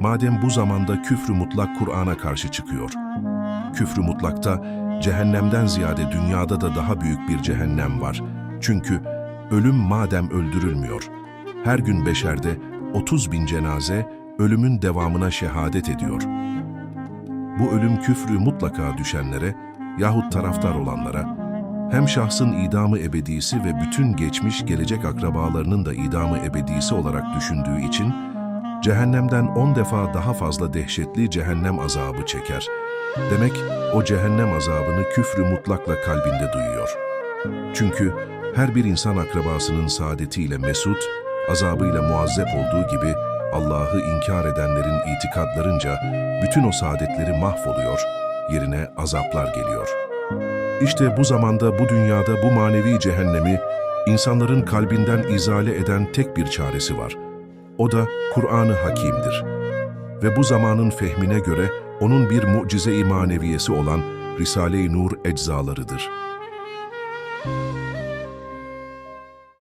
Madem bu zamanda küfrü mutlak Kur'an'a karşı çıkıyor, küfrü mutlakta cehennemden ziyade dünyada da daha büyük bir cehennem var. Çünkü ölüm madem öldürülmüyor, her gün beşerde 30 bin cenaze ölümün devamına şehadet ediyor. Bu ölüm küfrü mutlaka düşenlere yahut taraftar olanlara, hem şahsın idamı ebedisi ve bütün geçmiş gelecek akrabalarının da idamı ebedisi olarak düşündüğü için, cehennemden on defa daha fazla dehşetli cehennem azabı çeker. Demek o cehennem azabını küfrü mutlakla kalbinde duyuyor. Çünkü her bir insan akrabasının saadetiyle mesut, azabıyla muazzep olduğu gibi Allah'ı inkar edenlerin itikadlarınca bütün o saadetleri mahvoluyor, yerine azaplar geliyor. İşte bu zamanda bu dünyada bu manevi cehennemi insanların kalbinden izale eden tek bir çaresi var. O da Kur'an-ı Hakîm'dir. Ve bu zamanın fehmine göre onun bir mucize-i maneviyesi olan Risale-i Nur eczalarıdır.